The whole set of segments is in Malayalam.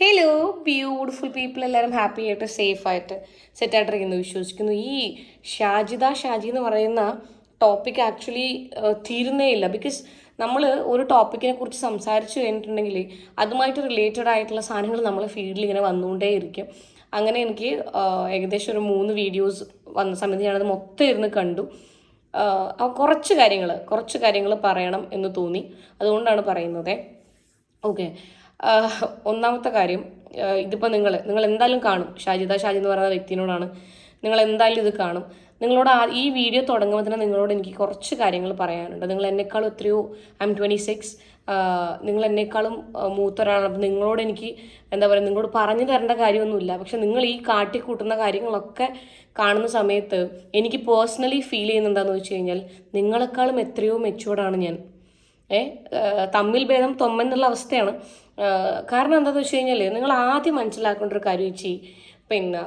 ഹലോ ബ്യൂട്ടിഫുൾ പീപ്പിൾ എല്ലാവരും ഹാപ്പി ആയിട്ട് സേഫ് ആയിട്ട് സെറ്റായിട്ടിരിക്കുന്നു വിശ്വസിക്കുന്നു. ഈ ഷാജിദ ഷാജി എന്ന് പറയുന്ന ടോപ്പിക് ആക്ച്വലി തീരുന്നേ ഇല്ല. ബിക്കോസ് നമ്മൾ ഒരു ടോപ്പിക്കിനെ കുറിച്ച് സംസാരിച്ചു കഴിഞ്ഞിട്ടുണ്ടെങ്കിൽ അതുമായിട്ട് റിലേറ്റഡ് ആയിട്ടുള്ള സാധനങ്ങൾ നമ്മളെ ഫീൽഡിൽ ഇങ്ങനെ വന്നുകൊണ്ടേ ഇരിക്കും. അങ്ങനെ എനിക്ക് ഏകദേശം ഒരു മൂന്ന് വീഡിയോസ് വന്ന സമയത്ത് ഞാനത് മൊത്തം ഇരുന്ന് കണ്ടു. കുറച്ച് കാര്യങ്ങൾ കുറച്ച് കാര്യങ്ങൾ പറയണം എന്ന് തോന്നി. അതുകൊണ്ടാണ് പറയുന്നത്. ഓക്കെ ഒന്നാമത്തെ കാര്യം ഇതിപ്പോൾ നിങ്ങൾ നിങ്ങൾ എന്തായാലും കാണും. ഷാജിദ ഷാജി എന്ന് പറയുന്ന വ്യക്തിനോടാണ്. നിങ്ങൾ എന്തായാലും ഇത് കാണും. നിങ്ങളോട് ഈ വീഡിയോ തുടങ്ങുമ്പോൾ തന്നെ നിങ്ങളോട് എനിക്ക് കുറച്ച് കാര്യങ്ങൾ പറയാനുണ്ട്. നിങ്ങൾ എന്നെക്കാളും എത്രയോ ഐ എം ട്വന്റി സിക്സ് നിങ്ങൾ എന്നെക്കാളും മൂത്ത ഒരാളാണ് അപ്പം നിങ്ങളോട് എനിക്ക് എന്താ പറയുക നിങ്ങളോട് പറഞ്ഞു തരേണ്ട കാര്യമൊന്നുമില്ല. പക്ഷെ നിങ്ങൾ ഈ കാട്ടിക്കൂട്ടുന്ന കാര്യങ്ങളൊക്കെ കാണുന്ന സമയത്ത് എനിക്ക് പേഴ്സണലി ഫീൽ ചെയ്യുന്നത് എന്താണെന്ന് വെച്ച് കഴിഞ്ഞാൽ നിങ്ങളെക്കാളും എത്രയോ മെച്ചുവേർഡാണ് ഞാൻ. ഏഹ് തമ്മിൽ ഭേദം തൊമ്മെന്നുള്ള അവസ്ഥയാണ്. കാരണം എന്താണെന്ന് വെച്ച് കഴിഞ്ഞാൽ നിങ്ങൾ ആദ്യം മനസ്സിലാക്കേണ്ട ഒരു കാര്യം ചെയ് പിന്നെ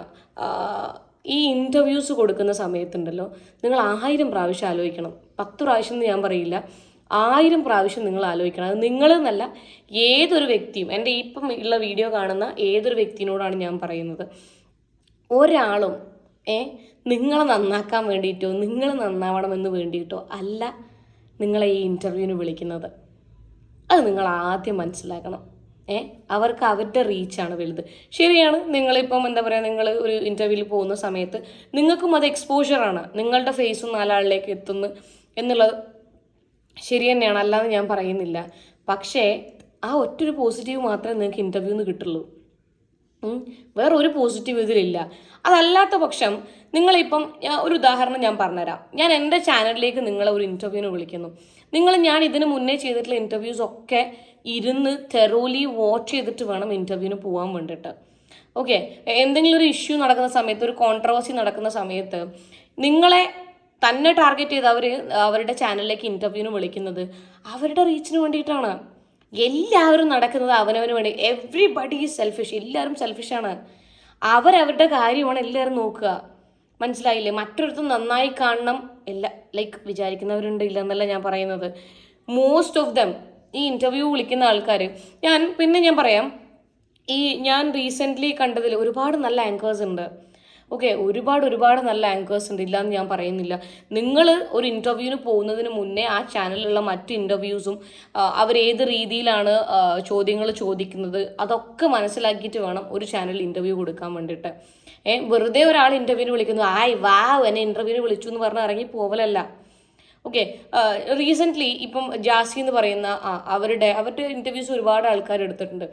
ഈ ഇന്റർവ്യൂസ് കൊടുക്കുന്ന സമയത്തുണ്ടല്ലോ നിങ്ങൾ ആയിരം പ്രാവശ്യം ആലോചിക്കണം. പത്ത് പ്രാവശ്യം എന്ന് ഞാൻ പറയില്ല. ആയിരം പ്രാവശ്യം നിങ്ങൾ ആലോചിക്കണം. അത് നിങ്ങളെന്നല്ല ഏതൊരു വ്യക്തിയും എന്റെ ഇപ്പം ഉള്ള വീഡിയോ കാണുന്ന ഏതൊരു വ്യക്തിനോടാണ് ഞാൻ പറയുന്നത്. ഒരാളും ഏ നിങ്ങളെ നന്നാക്കാൻ വേണ്ടിയിട്ടോ നിങ്ങൾ നന്നാവണമെന്ന് വേണ്ടിയിട്ടോ അല്ല നിങ്ങളെ ഈ ഇന്റർവ്യൂവിന് വിളിക്കുന്നത്. അത് നിങ്ങൾ ആദ്യം മനസ്സിലാക്കണം. ഏ? അവർക്ക് അവരുടെ റീച്ചാണ് വലുത്. ശരിയാണ് നിങ്ങളിപ്പം എന്താ പറയുക നിങ്ങൾ ഒരു ഇന്റർവ്യൂവിൽ പോകുന്ന സമയത്ത് നിങ്ങൾക്കും അത് എക്സ്പോഷറാണ് നിങ്ങളുടെ ഫേസും നാലാളിലേക്ക് എത്തുന്നു എന്നുള്ളത് ശരി തന്നെയാണ്. അല്ലാതെ ഞാൻ പറയുന്നില്ല. പക്ഷേ ആ ഒറ്റൊരു പോസിറ്റീവ് മാത്രമേ നിങ്ങൾക്ക് ഇന്റർവ്യൂന്ന് കിട്ടുള്ളൂ. വേറെ ഒരു പോസിറ്റീവ് ഇതിലില്ല. അതല്ലാത്ത പക്ഷം നിങ്ങളിപ്പം ഒരു ഉദാഹരണം ഞാൻ പറഞ്ഞുതരാം. ഞാൻ എന്റെ ചാനലിലേക്ക് നിങ്ങളെ ഒരു ഇന്റർവ്യൂവിന് വിളിക്കുന്നു. നിങ്ങൾ ഞാൻ ഇതിന് മുന്നേ ചെയ്തിട്ടുള്ള ഇന്റർവ്യൂസ് ഒക്കെ ഇരുന്ന് തെറോലി വാച്ച് ചെയ്തിട്ട് വേണം ഇന്റർവ്യൂവിന് പോകാൻ വേണ്ടിയിട്ട്. ഓക്കെ എന്തെങ്കിലും ഒരു ഇഷ്യൂ നടക്കുന്ന സമയത്ത് ഒരു കോൺട്രവേഴ്സി നടക്കുന്ന സമയത്ത് നിങ്ങളെ തന്നെ ടാർഗറ്റ് ചെയ്ത് അവർ അവരുടെ ചാനലിലേക്ക് ഇന്റർവ്യൂവിന് വിളിക്കുന്നത് അവരുടെ റീച്ചിന് വേണ്ടിയിട്ടാണ്. എല്ലാവരും നടക്കുന്നത് അവനവന് വേണ്ടി എവ്രിബഡി ഈസ് സെൽഫിഷ് എല്ലാവരും സെൽഫിഷാണ് അവരവരുടെ കാര്യമാണ് എല്ലാവരും നോക്കുക. മനസ്സിലായില്ലേ? മറ്റൊരുത്തും നന്നായി കാണണം എല്ലാ ലൈക്ക് വിചാരിക്കുന്നവരുണ്ട് ഇല്ല എന്നല്ല ഞാൻ പറയുന്നത്. മോസ്റ്റ് ഓഫ് ദം ഈ ഇന്റർവ്യൂ വിളിക്കുന്ന ആൾക്കാർ ഞാൻ പിന്നെ ഞാൻ പറയാം. ഈ ഞാൻ റീസെന്റ്ലി കണ്ടതിൽ ഒരുപാട് നല്ല ആങ്കേഴ്സ് ഉണ്ട്. ഓക്കെ ഒരുപാട് ഒരുപാട് നല്ല ആങ്കേഴ്സ് ഉണ്ട്. ഇല്ലാന്ന് ഞാൻ പറയുന്നില്ല. നിങ്ങൾ ഒരു ഇന്റർവ്യൂവിന് പോകുന്നതിന് മുന്നേ ആ ചാനലിലുള്ള മറ്റ് ഇന്റർവ്യൂസും അവരേത് രീതിയിലാണ് ചോദ്യങ്ങൾ ചോദിക്കുന്നത് അതൊക്കെ മനസ്സിലാക്കിയിട്ട് വേണം ഒരു ചാനലിൽ ഇന്റർവ്യൂ കൊടുക്കാൻ വേണ്ടിയിട്ട്. ഏ വെറുതെ ഒരാൾ ഇന്റർവ്യൂവിന് വിളിക്കുന്നു. ആയ് വാ എന്നെ ഇന്റർവ്യൂവിന് വിളിച്ചു എന്ന് പറഞ്ഞ് ഇറങ്ങി പോവലല്ല. ഓക്കെ റീസെന്റ്ലി ഇപ്പം ജാസി എന്ന് പറയുന്ന അവരുടെ അവരുടെ ഇന്റർവ്യൂസ് ഒരുപാട് ആൾക്കാർ എടുത്തിട്ടുണ്ട്.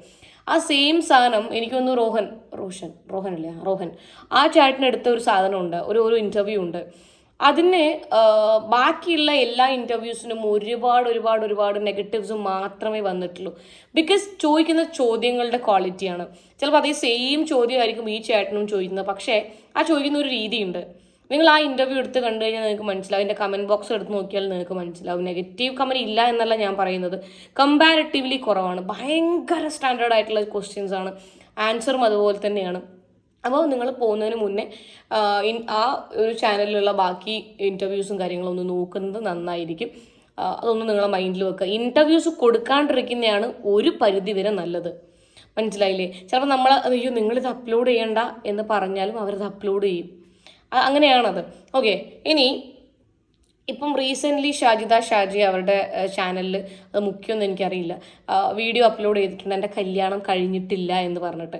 ആ സെയിം സാധനം എനിക്കൊന്ന് റോഹൻ റോഷൻ റോഹൻ അല്ലേ റോഹൻ. ആ ചേട്ടനെടുത്ത ഒരു സാധനമുണ്ട് ഒരു ഒരു ഇന്റർവ്യൂ ഉണ്ട്. അതിന് ബാക്കിയുള്ള എല്ലാ ഇന്റർവ്യൂസിനും ഒരുപാട് ഒരുപാട് ഒരുപാട് നെഗറ്റീവ്സ് മാത്രമേ വന്നിട്ടുള്ളൂ. ബിക്കോസ് ചോദിക്കുന്ന ചോദ്യങ്ങളുടെ ക്വാളിറ്റിയാണ് ചിലപ്പോൾ അതേ സെയിം ചോദ്യമായിരിക്കും ഈ ചേട്ടനും ചോദിക്കുന്നത്. പക്ഷേ ആ ചോദിക്കുന്ന ഒരു രീതിയുണ്ട്. നിങ്ങൾ ആ ഇന്റർവ്യൂ എടുത്ത് കണ്ടു കഴിഞ്ഞാൽ നിങ്ങൾക്ക് മനസ്സിലാവും. അതിന്റെ കമന്റ് ബോക്സ് എടുത്ത് നോക്കിയാൽ നിങ്ങൾക്ക് മനസ്സിലാവും. നെഗറ്റീവ് കമന്റ് ഇല്ല എന്നല്ല ഞാൻ പറയുന്നത്. കമ്പാരിറ്റീവ്ലി കുറവാണ്. ഭയങ്കര സ്റ്റാൻഡേർഡ് ആയിട്ടുള്ള ക്വസ്റ്റ്യൻസ് ആണ്. ആൻസറും അതുപോലെ തന്നെയാണ്. അപ്പോൾ നിങ്ങൾ പോകുന്നതിന് മുന്നേ ആ, ഒരു ചാനലിലുള്ള ബാക്കി ഇന്റർവ്യൂസും കാര്യങ്ങളും ഒന്ന് നോക്കുന്നത് നന്നായിരിക്കും. അതൊന്ന് നിങ്ങളെ മൈൻഡിൽ വെക്കുക. ഇന്റർവ്യൂസ് കൊടുക്കാണ്ടിരിക്കുന്നതാണ് ഒരു പരിധി വരെ നല്ലത്. മനസ്സിലായില്ലേ? ചിലപ്പോൾ നമ്മൾ അയ്യോ നിങ്ങളിത് അപ്ലോഡ് ചെയ്യണ്ട എന്ന് പറഞ്ഞാലും അവരത് അപ്ലോഡ് ചെയ്യും. അങ്ങനെയാണത്. ഓക്കെ ഇനി ഇപ്പം റീസെന്റ്ലി ഷാജിദ ഷാജി അവരുടെ ചാനലിൽ അത് മുഖ്യമൊന്നും എനിക്കറിയില്ല. വീഡിയോ അപ്ലോഡ് ചെയ്തിട്ടുണ്ട്. എന്റെ കല്യാണം കഴിഞ്ഞിട്ടില്ല എന്ന് പറഞ്ഞിട്ട്.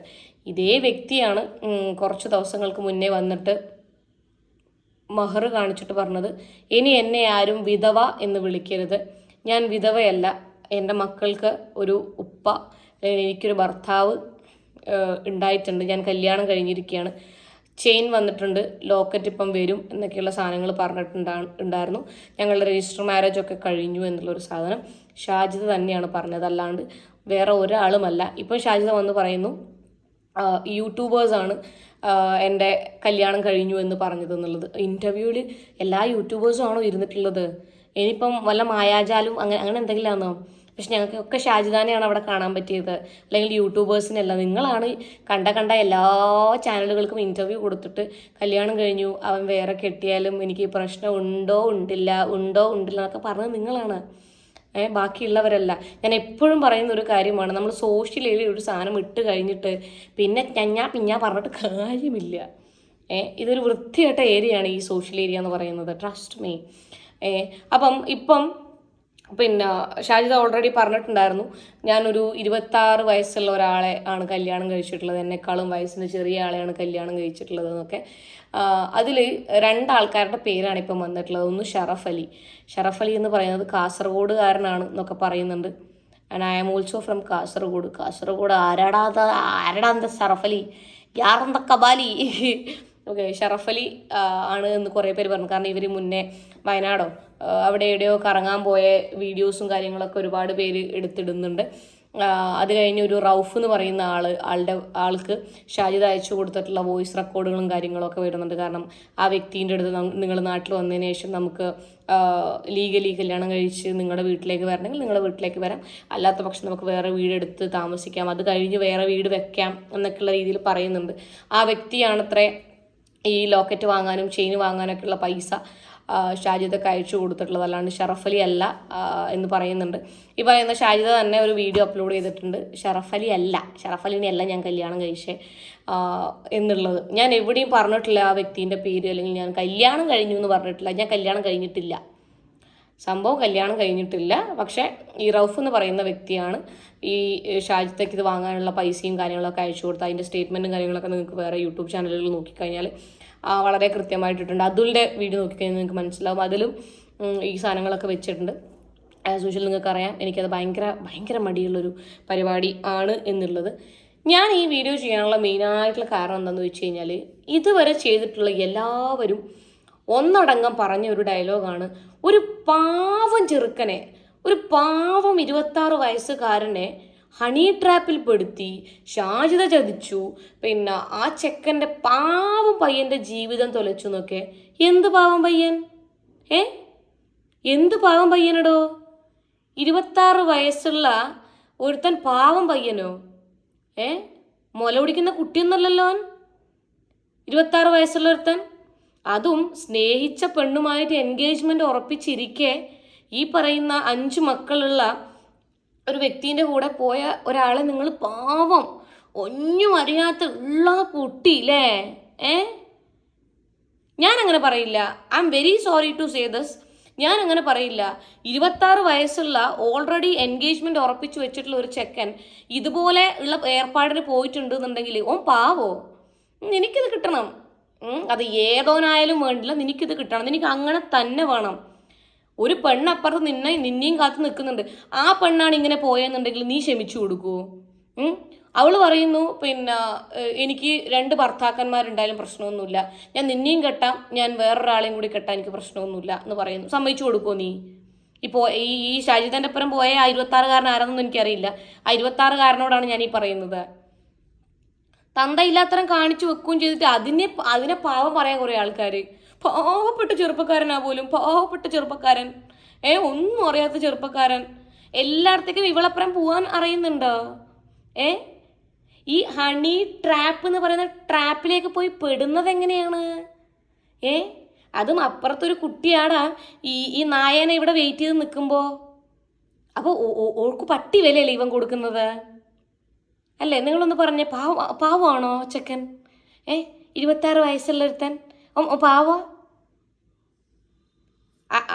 ഇതേ വ്യക്തിയാണ് കുറച്ച് ദിവസങ്ങൾക്ക് മുന്നേ വന്നിട്ട് മഹർ കാണിച്ചിട്ട് പറഞ്ഞത് ഇനി എന്നെ ആരും വിധവ എന്ന് വിളിക്കരുത്. ഞാൻ വിധവയല്ല. എന്റെ മക്കൾക്ക് ഒരു ഉപ്പ എനിക്കൊരു ഭർത്താവ് ഉണ്ടായിട്ടുണ്ട്. ഞാൻ കല്യാണം കഴിഞ്ഞിരിക്കുകയാണ് ചെയിൻ വന്നിട്ടുണ്ട് ലോക്കറ്റ് ഇപ്പം വരും എന്നൊക്കെയുള്ള സാധനങ്ങൾ പറഞ്ഞിട്ടുണ്ടാ ഉണ്ടായിരുന്നു. ഞങ്ങളുടെ രജിസ്റ്റർ മാരേജ് ഒക്കെ കഴിഞ്ഞു എന്നുള്ളൊരു സാധനം ഷാജിദ് തന്നെയാണ് പറഞ്ഞത്. അല്ലാണ്ട് വേറെ ഒരാളുമല്ല. ഇപ്പം ഷാജിദ് വന്ന് പറയുന്നു യൂട്യൂബേഴ്സാണ് എന്റെ കല്യാണം കഴിഞ്ഞു എന്ന് പറഞ്ഞത് എന്നുള്ളത്. ഇന്റർവ്യൂവിൽ എല്ലാ യൂട്യൂബേഴ്സും ആണോ ഇരുന്നിട്ടുള്ളത്? ഇനിയിപ്പം വല്ല മായാജാലും അങ്ങനെ അങ്ങനെ എന്തെങ്കിലും ആണോ പക്ഷെ ഞങ്ങൾക്കൊക്കെ ഷാജിദാനെയാണ് അവിടെ കാണാൻ പറ്റിയത്. അല്ലെങ്കിൽ യൂട്യൂബേഴ്സിനല്ല നിങ്ങളാണ് കണ്ട കണ്ട എല്ലാ ചാനലുകൾക്കും ഇന്റർവ്യൂ കൊടുത്തിട്ട് കല്യാണം കഴിഞ്ഞു. അവൻ വേറെ കെട്ടിയാലും എനിക്ക് പ്രശ്നം ഉണ്ടോ ഉണ്ടില്ല ഉണ്ടോ ഉണ്ടില്ല എന്നൊക്കെ പറഞ്ഞത് നിങ്ങളാണ്. ഏഹ് ബാക്കിയുള്ളവരല്ല. ഞാൻ എപ്പോഴും പറയുന്ന ഒരു കാര്യമാണ് നമ്മൾ സോഷ്യൽ ഏരിയ ഒരു സാധനം ഇട്ട് കഴിഞ്ഞിട്ട് പിന്നെ ഞഞ്ഞാ പിഞ്ഞാ പറഞ്ഞിട്ട് കാര്യമില്ല. ഏഹ് ഇതൊരു വൃത്തിയായിട്ട ഏരിയയാണ് ഈ സോഷ്യൽ ഏരിയ എന്ന് പറയുന്നത്. ട്രസ്റ്റ് മീ ഏഹ് അപ്പം ഇപ്പം പിന്നെ ഷാജിദ ഓൾറെഡി പറഞ്ഞിട്ടുണ്ടായിരുന്നു. ഞാനൊരു ഇരുപത്താറ് വയസ്സുള്ള ഒരാളെ ആണ് കല്യാണം കഴിച്ചിട്ടുള്ളത്. എന്നെക്കാളും വയസ്സിന് ചെറിയ ആളെയാണ് കല്യാണം കഴിച്ചിട്ടുള്ളത് എന്നൊക്കെ. അതിൽ രണ്ടാൾക്കാരുടെ പേരാണ് ഇപ്പം വന്നിട്ടുള്ളത്. ഒന്ന് ഷറഫ് അലി. ഷറഫ് അലി എന്ന് പറയുന്നത് കാസർഗോഡുകാരനാണ് എന്നൊക്കെ പറയുന്നുണ്ട്. And I am also from Kasaragod. Kasaragod ആരാടാ ആരാടാ ഷറഫ് അലി? യാറന്ത കബാലി? ഓക്കെ ഷറഫലി ആണ് എന്ന് കുറേ പേര് പറഞ്ഞു. കാരണം ഇവർ മുന്നേ വയനാടോ അവിടെ എവിടെയോ കറങ്ങാൻ പോയ വീഡിയോസും കാര്യങ്ങളൊക്കെ ഒരുപാട് പേര് എടുത്തിടുന്നുണ്ട്. അത് കഴിഞ്ഞ് ഒരു റൌഫ് എന്ന് പറയുന്ന ആൾ ആളുടെ ആൾക്ക് ഷാജിദ് അയച്ചു കൊടുത്തിട്ടുള്ള വോയിസ് റെക്കോർഡുകളും കാര്യങ്ങളൊക്കെ വരുന്നുണ്ട്. കാരണം ആ വ്യക്തിന്റെ അടുത്ത് നിങ്ങൾ നാട്ടിൽ വന്നതിന് ശേഷം നമുക്ക് ലീഗലി കല്യാണം കഴിച്ച് നിങ്ങളുടെ വീട്ടിലേക്ക് വരണമെങ്കിൽ നിങ്ങളുടെ വീട്ടിലേക്ക് വരാം. അല്ലാത്ത പക്ഷം നമുക്ക് വേറെ വീടെടുത്ത് താമസിക്കാം. അത് കഴിഞ്ഞ് വേറെ വീട് വെക്കാം എന്നൊക്കെയുള്ള രീതിയിൽ പറയുന്നുണ്ട്. ആ വ്യക്തിയാണത്രേ ഈ ലോക്കറ്റ് വാങ്ങാനും ചെയിൻ വാങ്ങാനൊക്കെ ഉള്ള പൈസ ഷാജിദക്ക് അയച്ചു കൊടുത്തിട്ടുള്ളത് അല്ലാണ്ട് ഷറഫലി അല്ല എന്ന് പറയുന്നുണ്ട്. ഈ പറയുന്ന ഷാജിദ തന്നെ ഒരു വീഡിയോ അപ്ലോഡ് ചെയ്തിട്ടുണ്ട്. ഷറഫലി അല്ല ഷറഫലിനെ അല്ല ഞാൻ കല്യാണം കഴിച്ചേ എന്നുള്ളത്. ഞാൻ എവിടെയും പറഞ്ഞിട്ടില്ല ആ വ്യക്തിന്റെ പേര് അല്ലെങ്കിൽ ഞാൻ കല്യാണം കഴിഞ്ഞു എന്ന് പറഞ്ഞിട്ടില്ല. ഞാൻ കല്യാണം കഴിഞ്ഞിട്ടില്ല. സംഭവം കല്യാണം കഴിഞ്ഞിട്ടില്ല. പക്ഷേ ഈ റൗഫ് എന്ന് പറയുന്ന വ്യക്തിയാണ് ഈ ഷാജിത്തേക്ക് ഇത് വാങ്ങാനുള്ള പൈസയും കാര്യങ്ങളൊക്കെ അയച്ചു കൊടുത്ത് അതിന്റെ സ്റ്റേറ്റ്മെന്റും കാര്യങ്ങളൊക്കെ നിങ്ങൾക്ക് വേറെ യൂട്യൂബ് ചാനലുകളിൽ നോക്കിക്കഴിഞ്ഞാൽ വളരെ കൃത്യമായിട്ടിട്ടുണ്ട്. അതുലിന്റെ വീഡിയോ നോക്കിക്കഴിഞ്ഞാൽ നിങ്ങൾക്ക് മനസ്സിലാവും. അതിലും ഈ സാധനങ്ങളൊക്കെ വെച്ചിട്ടുണ്ട്. ആസ് യൂഷ്വൽ നിങ്ങൾക്ക് അറിയാം എനിക്കത് ഭയങ്കര ഭയങ്കര മടിയുള്ളൊരു പരിപാടി ആണ് എന്നുള്ളത്. ഞാൻ ഈ വീഡിയോ ചെയ്യാനുള്ള മെയിനായിട്ടുള്ള കാരണം എന്താണെന്ന് വെച്ച് കഴിഞ്ഞാൽ ഇതുവരെ ചെയ്തിട്ടുള്ള എല്ലാവരും ഒന്നടങ്കം പറഞ്ഞ ഒരു ഡയലോഗാണ്. ഒരു പാവം ചെറുക്കനെ ഒരു പാവം ഇരുപത്താറ് വയസ്സുകാരനെ ഹണി ട്രാപ്പിൽ പെടുത്തി ഷാജിത ചതിച്ചു പിന്നെ ആ ചെക്കന്റെ പാവം പയ്യന്റെ ജീവിതം തൊലച്ചു എന്നൊക്കെ. എന്ത് പാവം പയ്യൻ? ഏ? എന്ത് പാവം പയ്യനടോ? ഇരുപത്താറ് വയസ്സുള്ള ഒരുത്തൻ പാവം പയ്യനോ? ഏ? മുല കുടിക്കുന്ന കുട്ടിയൊന്നല്ലല്ലോ ഇരുപത്താറ് വയസ്സുള്ള ഒരുത്തൻ? അതും സ്നേഹിച്ച പെണ്ണുമായിട്ട് എൻഗേജ്മെന്റ് ഉറപ്പിച്ചിരിക്കെ ഈ പറയുന്ന അഞ്ച് മക്കളുള്ള ഒരു വ്യക്തിന്റെ കൂടെ പോയ ഒരാളെ നിങ്ങൾ പാവം ഒന്നും അറിയാത്ത ഉള്ള കുട്ടി അല്ലേ ഏ? ഞാൻ അങ്ങനെ പറയില്ല. I am very sorry to say this ഞാൻ അങ്ങനെ പറയില്ല. ഇരുപത്താറ് വയസ്സുള്ള ഓൾറെഡി എൻഗേജ്മെന്റ് ഉറപ്പിച്ചു വെച്ചിട്ടുള്ള ഒരു ചെക്കൻ ഇതുപോലെ ഉള്ള ഏർപ്പാടിന് പോയിട്ടുണ്ടെന്നുണ്ടെങ്കിൽ ഓൻ പാവോ? എനിക്കിത് കിട്ടണം. അത് ഏതോനായാലും വേണ്ടില്ല. നിനക്കിത് കിട്ടണം. നിനക്ക് അങ്ങനെ തന്നെ വേണം. ഒരു പെണ്ണപ്പുറത്ത് നിന്നെ നിന്നെയും കാത്തു നിൽക്കുന്നുണ്ട്. ആ പെണ്ണാണ് ഇങ്ങനെ പോയെന്നുണ്ടെങ്കിൽ നീ ക്ഷമിച്ചു കൊടുക്കൂ. ഉം? അവൾ പറയുന്നു പിന്നെ എനിക്ക് രണ്ട് ഭർത്താക്കന്മാരുണ്ടായാലും പ്രശ്നമൊന്നുമില്ല. ഞാൻ നിന്നെയും കെട്ടാം ഞാൻ വേറൊരാളെയും കൂടി കെട്ടാൻ എനിക്ക് പ്രശ്നമൊന്നുമില്ല എന്ന് പറയുന്നു. സമ്മതിച്ചു കൊടുക്കുമോ നീ? ഇപ്പോൾ ഈ ഈ ഷാജിദന്റെ അപ്പുറം പോയ ആ ഇരുപത്താറുകാരൻ ആരാണെന്നൊന്നും എനിക്കറിയില്ല. ആ ഇരുപത്താറുകാരനോടാണ് ഞാൻ ഈ പറയുന്നത്. തന്തയില്ലാത്തരം കാണിച്ചു വെക്കുകയും ചെയ്തിട്ട് അതിനെ അതിനെ പാവം പറയാൻ കുറേ ആൾക്കാർ പാവപ്പെട്ട ചെറുപ്പക്കാരനാ പോലും പാവപ്പെട്ട ചെറുപ്പക്കാരൻ. ഏ ഒന്നും അറിയാത്ത ചെറുപ്പക്കാരൻ. എല്ലായിടത്തേക്കും ഇവളപ്പുറം പോവാൻ അറിയുന്നുണ്ടോ? ഏ? ഈ ഹണി ട്രാപ്പ് എന്ന് പറയുന്ന ട്രാപ്പിലേക്ക് പോയി പെടുന്നത് എങ്ങനെയാണ്? ഏ? അതും അപ്പുറത്തൊരു കുട്ടിയാടാ ഈ ഈ നായനെ ഇവിടെ വെയിറ്റ് ചെയ്ത് നിൽക്കുമ്പോൾ അപ്പോൾ ഓൾക്ക് പട്ടി വിലയല്ലേ ഇവൻ കൊടുക്കുന്നത്? അല്ലേ? നിങ്ങളൊന്ന് പറഞ്ഞ പാവ പാവമാണോ ചെക്കൻ? ഏ ഇരുപത്താറ് വയസ്സുള്ള ഓ, പാവ?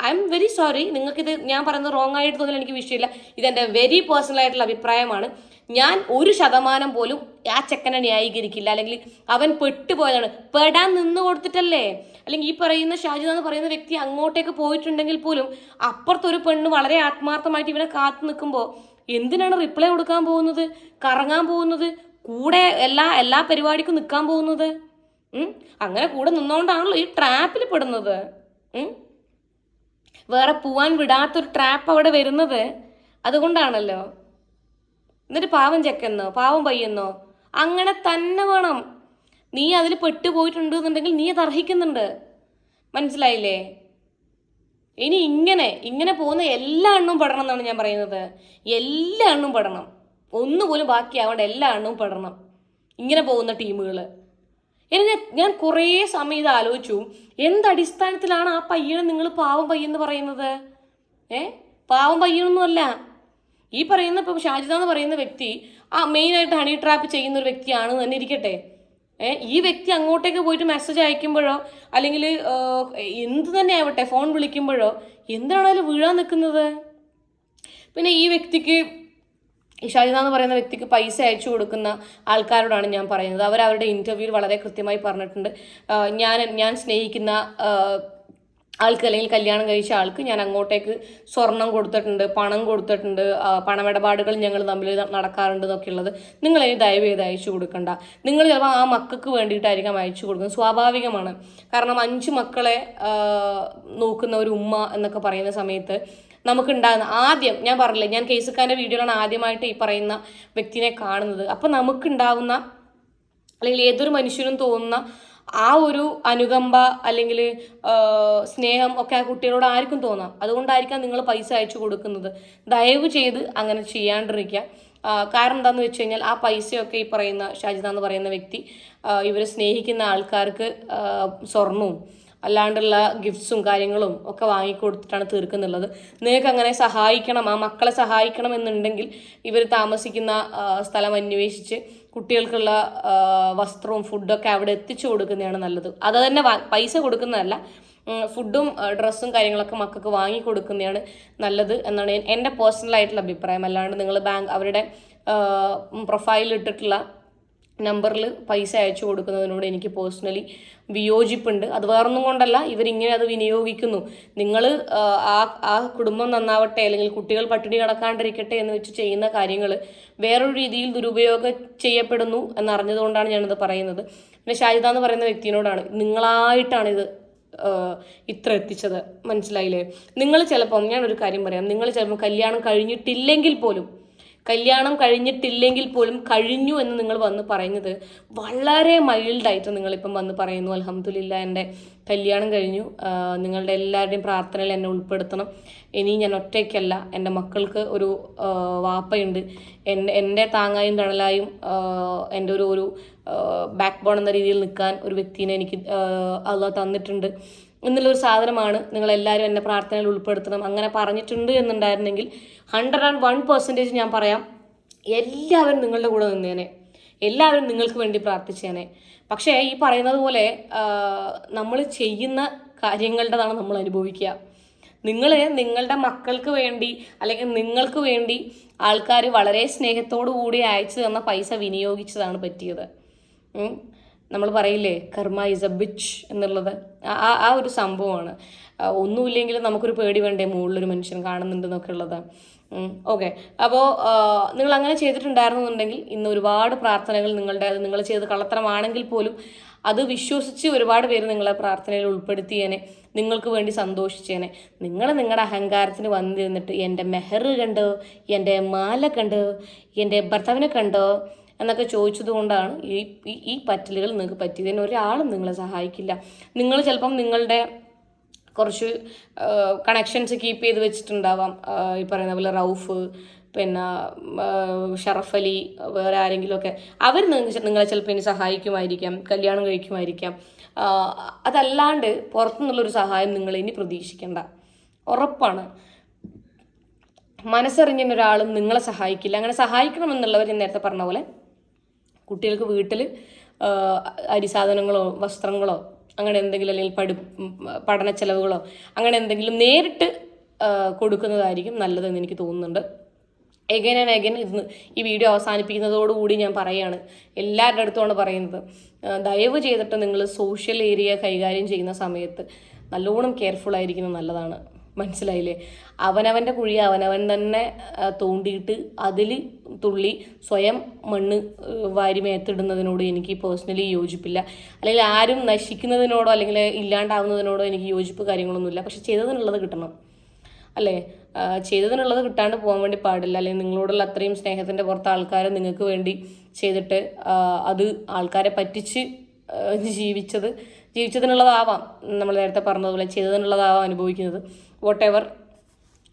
ഐ എം വെരി സോറി നിങ്ങൾക്കിത് ഞാൻ പറയുന്നത് റോങ് ആയിട്ട് തോന്നിയാൽ എനിക്ക് വിഷയമില്ല. ഇതെന്റെ വെരി പേഴ്സണൽ ആയിട്ടുള്ള അഭിപ്രായമാണ്. ഞാൻ ഒരു ശതമാനം പോലും ആ ചെക്കനെ ന്യായീകരിക്കില്ല. അല്ലെങ്കിൽ അവൻ പെട്ടുപോയതാണ്. പെടാൻ നിന്ന് കൊടുത്തിട്ടല്ലേ? അല്ലെങ്കിൽ ഈ പറയുന്ന ഷാജിദ എന്ന് പറയുന്ന വ്യക്തി അങ്ങോട്ടേക്ക് പോയിട്ടുണ്ടെങ്കിൽ പോലും അപ്പുറത്തൊരു പെണ്ണ് വളരെ ആത്മാർത്ഥമായിട്ട് ഇവനെ കാത്തു നിൽക്കുമ്പോൾ എന്തിനാണ് റിപ്ലൈ കൊടുക്കാൻ പോകുന്നത്? കറങ്ങാൻ പോകുന്നത്? കൂടെ എല്ലാ എല്ലാ പരിപാടിക്കും നിൽക്കാൻ പോകുന്നത്? അങ്ങനെ കൂടെ നിന്നുകൊണ്ടാണല്ലോ ഈ ട്രാപ്പിൽ പെടുന്നത്? വേറെ പോവാൻ വിടാത്തൊരു ട്രാപ്പ് അവിടെ വരുന്നത്. അതുകൊണ്ടാണല്ലോ. എന്നിട്ട് പാവം ചെക്കെന്നോ പാവം പയ്യെന്നോ. അങ്ങനെ തന്നെ വേണം. നീ അതിൽ പെട്ടുപോയിട്ടുണ്ട് എന്നുണ്ടെങ്കിൽ നീ അത് അർഹിക്കുന്നുണ്ട്. മനസ്സിലായില്ലേ? ഇനി ഇങ്ങനെ ഇങ്ങനെ പോകുന്ന എല്ലാ എണ്ണവും പെടണം എന്നാണ് ഞാൻ പറയുന്നത്. എല്ലാ എണ്ണവും പെടണം. ഒന്നുപോലും ബാക്കിയാവേണ്ട എല്ലാ എണ്ണവും പെടണം. ഇങ്ങനെ പോകുന്ന ടീമുകൾ എനിക്ക് ഞാൻ കുറേ സമയം ഇത് ആലോചിച്ചു. എന്തടിസ്ഥാനത്തിലാണ് ആ പയ്യനെ നിങ്ങൾ പാവം പയ്യെന്ന് പറയുന്നത്? ഏ? പാവം പയ്യനൊന്നുമല്ല. ഈ പറയുന്ന ഇപ്പം ഷാജിദ എന്ന് പറയുന്ന വ്യക്തി ആ മെയിനായിട്ട് ഹണി ട്രാപ്പ് ചെയ്യുന്ന ഒരു വ്യക്തിയാണ് തന്നെ ഇരിക്കട്ടെ. ഈ വ്യക്തി അങ്ങോട്ടേക്ക് പോയിട്ട് മെസ്സേജ് അയക്കുമ്പോഴോ അല്ലെങ്കിൽ എന്ത് തന്നെ ആവട്ടെ ഫോൺ വിളിക്കുമ്പോഴോ എന്താണേലും വീഴാൻ നിൽക്കുന്നത്? പിന്നെ ഈ വ്യക്തിക്ക് ഈ എന്ന് പറയുന്ന വ്യക്തിക്ക് പൈസ അയച്ചു കൊടുക്കുന്ന ആൾക്കാരോടാണ് ഞാൻ പറയുന്നത്. അവർ അവരുടെ ഇന്റർവ്യൂവിൽ വളരെ കൃത്യമായി പറഞ്ഞിട്ടുണ്ട്. ഞാൻ ഞാൻ സ്നേഹിക്കുന്ന ആൾക്ക് അല്ലെങ്കിൽ കല്യാണം കഴിച്ച ആൾക്ക് ഞാൻ അങ്ങോട്ടേക്ക് സ്വർണം കൊടുത്തിട്ടുണ്ട് പണം കൊടുത്തിട്ടുണ്ട് പണമിടപാടുകൾ ഞങ്ങൾ തമ്മിൽ നടക്കാറുണ്ട് എന്നൊക്കെയുള്ളത് നിങ്ങൾ ഇനി ദയവ് ചെയ്ത് അയച്ചു കൊടുക്കണ്ട. നിങ്ങൾ ചിലപ്പോൾ ആ മക്കൾക്ക് വേണ്ടിയിട്ടായിരിക്കാം അയച്ചു കൊടുക്കുന്നത്. സ്വാഭാവികമാണ്. കാരണം അഞ്ച് മക്കളെ നോക്കുന്ന ഒരു ഉമ്മ എന്നൊക്കെ പറയുന്ന സമയത്ത് നമുക്കുണ്ടാകുന്ന ആദ്യം ഞാൻ പറഞ്ഞില്ലേ ഞാൻ കേസുക്കാരന്റെ വീഡിയോയിലാണ് ആദ്യമായിട്ട് ഈ പറയുന്ന വ്യക്തിനെ കാണുന്നത്. അപ്പം നമുക്കുണ്ടാകുന്ന അല്ലെങ്കിൽ ഏതൊരു മനുഷ്യനും തോന്നുന്ന ആ ഒരു അനുകമ്പ അല്ലെങ്കിൽ സ്നേഹം ഒക്കെ ആ കുട്ടികളോട് ആർക്കും തോന്നാം. അതുകൊണ്ടായിരിക്കാം നിങ്ങൾ പൈസ അയച്ചു കൊടുക്കുന്നത്. ദയവ് ചെയ്ത് അങ്ങനെ ചെയ്യാണ്ടിരിക്കുക. കാരണം എന്താണെന്ന് വെച്ച് കഴിഞ്ഞാൽ ആ പൈസയൊക്കെ ഈ പറയുന്ന ഷാജിദ എന്ന് പറയുന്ന വ്യക്തി ഇവരെ സ്നേഹിക്കുന്ന ആൾക്കാർക്ക് സ്വർണവും അല്ലാണ്ടുള്ള ഗിഫ്റ്റ്സും കാര്യങ്ങളും ഒക്കെ വാങ്ങിക്കൊടുത്തിട്ടാണ് തീർക്കുന്നുള്ളത്. നിങ്ങൾക്ക് അങ്ങനെ സഹായിക്കണം ആ മക്കളെ സഹായിക്കണം എന്നുണ്ടെങ്കിൽ ഇവർ താമസിക്കുന്ന സ്ഥലം അന്വേഷിച്ച് കുട്ടികൾക്കുള്ള വസ്ത്രവും ഫുഡൊക്കെ അവിടെ എത്തിച്ചു കൊടുക്കുന്നതാണ് നല്ലത്. അത് തന്നെ പൈസ കൊടുക്കുന്നതല്ല ഫുഡും ഡ്രസ്സും കാര്യങ്ങളൊക്കെ മക്കൾക്ക് വാങ്ങി കൊടുക്കുന്നതാണ് നല്ലത് എന്നാണ് എന്റെ പേഴ്സണൽ ആയിട്ടുള്ള അഭിപ്രായം. അല്ലാണ്ട് നിങ്ങൾ ബാങ്ക് അവരുടെ പ്രൊഫൈലിൽ ഇട്ടിട്ടുള്ള നമ്പറിൽ പൈസ അയച്ചു കൊടുക്കുന്നതിനോട് എനിക്ക് പേഴ്സണലി വിയോജിപ്പുണ്ട്. അത് വേറൊന്നും കൊണ്ടല്ല ഇവരിങ്ങനെ അത് വിനിയോഗിക്കുന്നു. നിങ്ങൾ ആ ആ കുടുംബം നന്നാവട്ടെ അല്ലെങ്കിൽ കുട്ടികൾ പട്ടിണി കിടക്കാണ്ടിരിക്കട്ടെ എന്ന് വെച്ച് ചെയ്യുന്ന കാര്യങ്ങൾ വേറൊരു രീതിയിൽ ദുരുപയോഗം ചെയ്യപ്പെടുന്നു എന്നറിഞ്ഞതുകൊണ്ടാണ് ഞാനത് പറയുന്നത്. പിന്നെ ഷാജിദ എന്ന് പറയുന്ന വ്യക്തിയോടാണ് നിങ്ങളായിട്ടാണ് ഇത് ഇത്ര എത്തിച്ചത്. മനസ്സിലായില്ലേ? നിങ്ങൾ ചിലപ്പം ഞാനൊരു കാര്യം പറയാം. നിങ്ങൾ ചിലപ്പോൾ കല്യാണം കഴിഞ്ഞിട്ടില്ലെങ്കിൽ പോലും കല്യാണം കഴിഞ്ഞിട്ടില്ലെങ്കിൽ പോലും കഴിഞ്ഞു എന്ന് നിങ്ങൾ വന്ന് പറയുന്നത് വളരെ മൈൽഡായിട്ട് നിങ്ങളിപ്പം വന്ന് പറയുന്നു. അലഹമ്മദില്ല എന്റെ കല്യാണം കഴിഞ്ഞു. നിങ്ങളുടെ എല്ലാവരുടെയും പ്രാർത്ഥനയിൽ എന്നെ ഉൾപ്പെടുത്തണം. ഇനി ഞാൻ ഒറ്റയ്ക്കല്ല എന്റെ മക്കൾക്ക് ഒരു വാപ്പയുണ്ട്. എന്റെ എന്റെ താങ്ങായും തണലായും എന്റെ ഒരു ഒരു ബാക്ക് ബോൺ എന്ന രീതിയിൽ നിൽക്കാൻ ഒരു വ്യക്തിനെ എനിക്ക് അള്ളാഹ് തന്നിട്ടുണ്ട്. എന്നുള്ളൊരു സാധനമാണ്. നിങ്ങളെല്ലാവരും എന്നെ പ്രാർത്ഥനയിൽ ഉൾപ്പെടുത്തണം. അങ്ങനെ പറഞ്ഞിട്ടുണ്ട് എന്നുണ്ടായിരുന്നെങ്കിൽ ഹൺഡ്രഡ് ആൻഡ് വൺ പെർസെന്റേജ് ഞാൻ പറയാം. എല്ലാവരും നിങ്ങളുടെ കൂടെ നിന്നേനെ. എല്ലാവരും നിങ്ങൾക്ക് വേണ്ടി പ്രാർത്ഥിച്ചേനെ. പക്ഷേ ഈ പറയുന്നത് പോലെ നമ്മൾ ചെയ്യുന്ന കാര്യങ്ങളുടേതാണ് നമ്മൾ അനുഭവിക്കുക. നിങ്ങൾ നിങ്ങളുടെ മക്കൾക്ക് വേണ്ടി അല്ലെങ്കിൽ നിങ്ങൾക്ക് വേണ്ടി ആൾക്കാർ വളരെ സ്നേഹത്തോടു കൂടി അയച്ചു തന്ന പൈസ വിനിയോഗിച്ചതാണ് പറ്റിയത്. നമ്മൾ പറയില്ലേ കർമ്മ ഇസ് എ ബിച്ച് എന്നുള്ളത്. ആ ആ- ഒരു സംഭവമാണ്. ഒന്നുമില്ലെങ്കിലും നമുക്കൊരു പേടി വേണ്ടേ മുകളിലൊരു മനുഷ്യൻ കാണുന്നുണ്ടെന്നൊക്കെ ഉള്ളത്. ഓക്കെ. അപ്പോൾ നിങ്ങൾ അങ്ങനെ ചെയ്തിട്ടുണ്ടായിരുന്നുണ്ടെങ്കിൽ ഇന്ന് ഒരുപാട് പ്രാർത്ഥനകൾ നിങ്ങളുടെ അത് നിങ്ങൾ ചെയ്ത് കള്ളത്തരമാണെങ്കിൽ പോലും അത് വിശ്വസിച്ച് ഒരുപാട് പേര് നിങ്ങളെ പ്രാർത്ഥനയിൽ ഉൾപ്പെടുത്തിയേനെ നിങ്ങൾക്ക് വേണ്ടി സന്തോഷിച്ചേനെ. നിങ്ങൾ നിങ്ങളുടെ അഹങ്കാരത്തിന് വന്നിരുന്നിട്ട് എന്റെ മെഹർ കണ്ടോ? എന്റെ മാല കണ്ടോ? എന്റെ ഭർത്താവിനെ കണ്ടോ? എന്നൊക്കെ ചോദിച്ചത് കൊണ്ടാണ് ഈ ഈ- പറ്റലുകൾ നിങ്ങൾക്ക് പറ്റിയത് ഇതിന് ഒരാളും നിങ്ങളെ സഹായിക്കില്ല. നിങ്ങൾ ചിലപ്പം നിങ്ങളുടെ കുറച്ച് കണക്ഷൻസ് കീപ്പ് ചെയ്ത് വെച്ചിട്ടുണ്ടാവാം. ഈ പറയുന്ന പോലെ റൗഫ് പിന്നെ ഷറഫ് അലി വേറെ ആരെങ്കിലുമൊക്കെ. അവർ നിങ്ങളെ ചിലപ്പോൾ ഇനി സഹായിക്കുമായിരിക്കാം കല്യാണം കഴിക്കുമായിരിക്കാം. അതല്ലാണ്ട് പുറത്തുനിന്നുള്ളൊരു സഹായം നിങ്ങൾ ഇനി പ്രതീക്ഷിക്കേണ്ട. ഉറപ്പാണ്. മനസ്സറിഞ്ഞ ഒരാളും നിങ്ങളെ സഹായിക്കില്ല. അങ്ങനെ സഹായിക്കണമെന്നുള്ളവർ നേരത്തെ പറഞ്ഞ പോലെ കുട്ടികൾക്ക് വീട്ടിൽ അരിസാധനങ്ങളോ വസ്ത്രങ്ങളോ അങ്ങനെ എന്തെങ്കിലും അല്ലെങ്കിൽ പഠി പഠന ചെലവുകളോ അങ്ങനെ എന്തെങ്കിലും നേരിട്ട് കൊടുക്കുന്നതായിരിക്കും നല്ലതെന്ന് എനിക്ക് തോന്നുന്നുണ്ട്. എഗൈൻ ആൻഡ് എഗൈൻ ഇന്ന് ഈ വീഡിയോ അവസാനിപ്പിക്കുന്നതോടുകൂടി ഞാൻ പറയുകയാണ് എല്ലാവരുടെ അടുത്തുമാണ് പറയുന്നത്. ദയവ് ചെയ്തിട്ട് നിങ്ങൾ സോഷ്യൽ ഏരിയ കൈകാര്യം ചെയ്യുന്ന സമയത്ത് നല്ലോണം കെയർഫുൾ ആയിരിക്കുന്നത് നല്ലതാണ്. മനസ്സിലായില്ലേ? അവനവന്റെ കുഴി അവനവൻ തന്നെ തോണ്ടിയിട്ട് അതിൽ തുള്ളി സ്വയം മണ്ണ് വാരി മേത്തിടുന്നതിനോട് എനിക്ക് പേഴ്സണലി യോജിപ്പില്ല. അല്ലെങ്കിൽ ആരും നശിക്കുന്നതിനോടോ അല്ലെങ്കിൽ ഇല്ലാണ്ടാവുന്നതിനോടോ എനിക്ക് യോജിപ്പ് കാര്യങ്ങളൊന്നുമില്ല. പക്ഷെ ചെയ്തതിനുള്ളത് കിട്ടണം. അല്ലേ? ചെയ്തതിനുള്ളത് കിട്ടാണ്ട് പോകാൻ വേണ്ടി പാടില്ല. അല്ലെങ്കിൽ നിങ്ങളോടുള്ള അത്രയും സ്നേഹത്തിന്റെ പുറത്ത് ആൾക്കാർ നിങ്ങൾക്ക് വേണ്ടി ചെയ്തിട്ട് അത് ആൾക്കാരെ പറ്റിച്ച് ജീവിച്ചത് ജീവിച്ചതിനുള്ളതാവാം. നമ്മൾ നേരത്തെ പറഞ്ഞതുപോലെ ചെയ്തതിനുള്ളതാവാം അനുഭവിക്കുന്നത്. വോട്ട് എവർ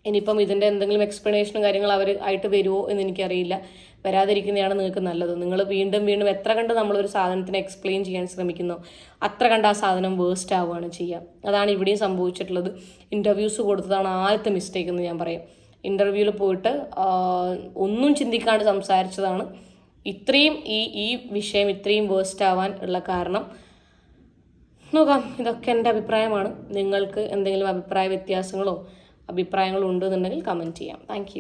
ഇനിയിപ്പം ഇതിന്റെ എന്തെങ്കിലും എക്സ്പ്ലനേഷനും കാര്യങ്ങൾ അവർ ആയിട്ട് വരുമോ എന്ന് എനിക്കറിയില്ല. വരാതിരിക്കുന്നതാണ് നിങ്ങൾക്ക് നല്ലത്. നിങ്ങൾ വീണ്ടും വീണ്ടും എത്ര കണ്ട് നമ്മളൊരു സാധനത്തിനെ എക്സ്പ്ലെയിൻ ചെയ്യാൻ ശ്രമിക്കുന്നു അത്ര കണ്ട് ആ സാധനം വേസ്റ്റ് ആവുകയാണ് ചെയ്യുക അതാണ് ഇവിടെയും സംഭവിച്ചിട്ടുള്ളത്. ഇന്റർവ്യൂസ് കൊടുത്തതാണ് ആദ്യത്തെ മിസ്റ്റേക്ക് എന്ന് ഞാൻ പറയും. ഇന്റർവ്യൂവിൽ പോയിട്ട് ഒന്നും ചിന്തിക്കാണ്ട് സംസാരിച്ചതാണ്. ഇത്രയും ഈ ഈ വിഷയം ഇത്രയും വേസ്റ്റ് ആവാൻ ഉള്ള കാരണം നോക്കാം ഇതൊക്കെ എന്റെ അഭിപ്രായമാണ്. നിങ്ങൾക്ക് എന്തെങ്കിലും അഭിപ്രായ വ്യത്യാസങ്ങളോ അഭിപ്രായങ്ങളോ ഉണ്ടെന്നുണ്ടെങ്കിൽ കമന്റ് ചെയ്യാം. താങ്ക്